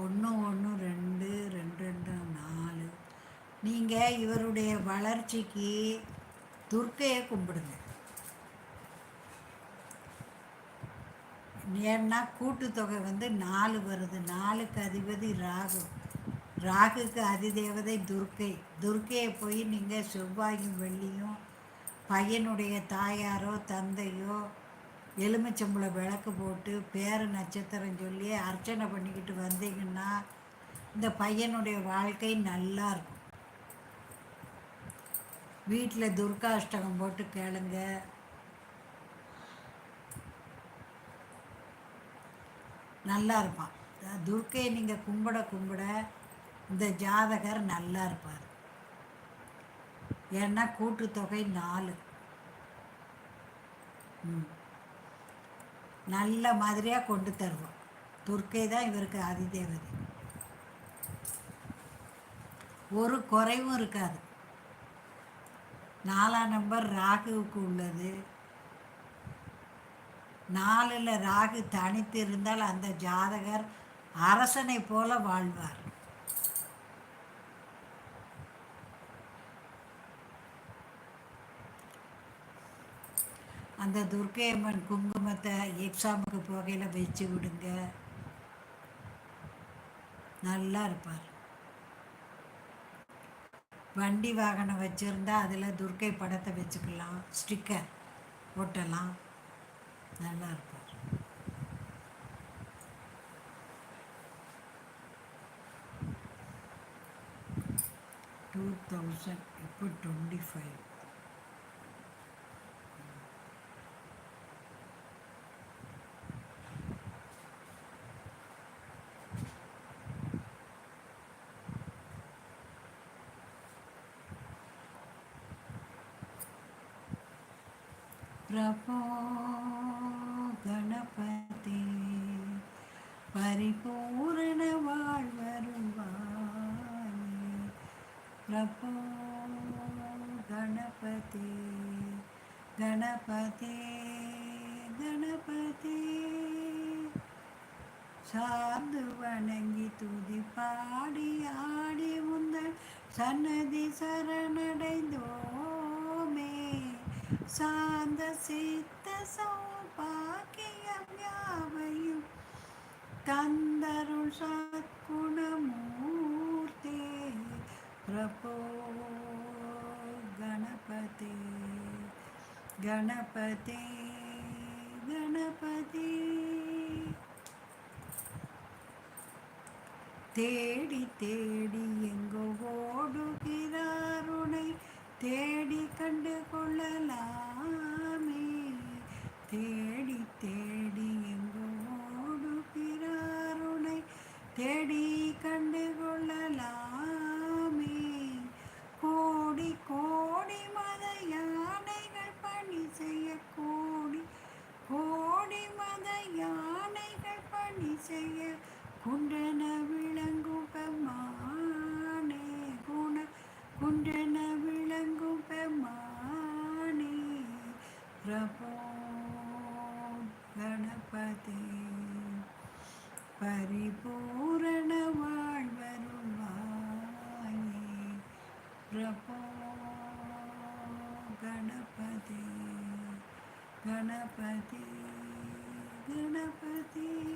ஒன்று ஒன்று ரெண்டு ரெண்டு ரெண்டு நாலு. நீங்கள் இவருடைய வளர்ச்சிக்கு துர்க்கையை கும்பிடுங்க. ஏன்னா கூட்டுத்தொகை வந்து நாலு வருது. நாலுக்கு அதிபதி ராகு. ராகுக்கு அதிதேவதை துர்க்கை. துர்க்கையை போய் நீங்கள் செவ்வாயும் வெள்ளியும் பையனுடைய தாயாரோ தந்தையோ எலுமிச்சம்பளை விளக்கு போட்டு பேர நட்சத்திரம் சொல்லி அர்ச்சனை பண்ணிக்கிட்டு வந்தீங்கன்னா இந்த பையனுடைய வாழ்க்கை நல்லா இருக்கும். வீட்டில் துர்காஷ்டகம் போட்டு கேளுங்க. நல்லா இருப்பான். துர்க்கையை நீங்கள் கும்பிட கும்பிட இந்த ஜாதகர் நல்லா இருப்பார். ஏன்னா கூட்டுத்தொகை நாலு. ம். நல்ல மாதிரியாக கொண்டு தருவோம். துர்க்கை தான் இவருக்கு அதிதேவதை ஒரு குறைவும் இருக்காது. நாலாம் நம்பர் ராகுவுக்கு உள்ளது. நாலில் ராகு தனித்து இருந்தால் அந்த ஜாதகர் அரசனை போல வாழ்வார். அந்த துர்க்கை அம்மன் குங்குமத்தை எக்ஸாமுக்கு போகையில் வச்சு விடுங்க. நல்லா இருப்பார். வண்டி வாகனம் வச்சுருந்தா அதில் துர்க்கை படத்தை வச்சுக்கலாம். ஸ்டிக்கர் ஒட்டலாம். நல்லா இருப்பார். டூ தௌசண்ட் இப்போ டுவெண்ட்டி ஃபைவ். प्रभो गणपति परिपूर्ण வாழ்வருள்வாயே பிரபோ கணபதி கணபதி கணபதி சார்ந்து வணங்கி துதி பாடி ஆடி முந்தன் சன்னதி சரணடைந்தோமே சாந்த சித்த சௌபாகியம் யாவையும் தந்தருள் சத்குணமூர்த்தே பிரபோ கணபதி கணபதி கணபதி. தேடி தேடி எங்கோ ஓடுகிறாருனை தேடி கண்டு கொள்ளலாமே தேடி தேடி எங்கோ ஓடுகிறாருனை தேடி கண்டு கொள்ளலாமே கோடி கோடி மத யானைகள் பணி செய்ய கோடி கோடி மத யானைகள் பணி செய்ய குண்டன விளங்குகமா பிரபோ கணபதி பரிபூரண வாழ்வருள்வாயே பிரபோ கணபதி கணபதி கணபதி.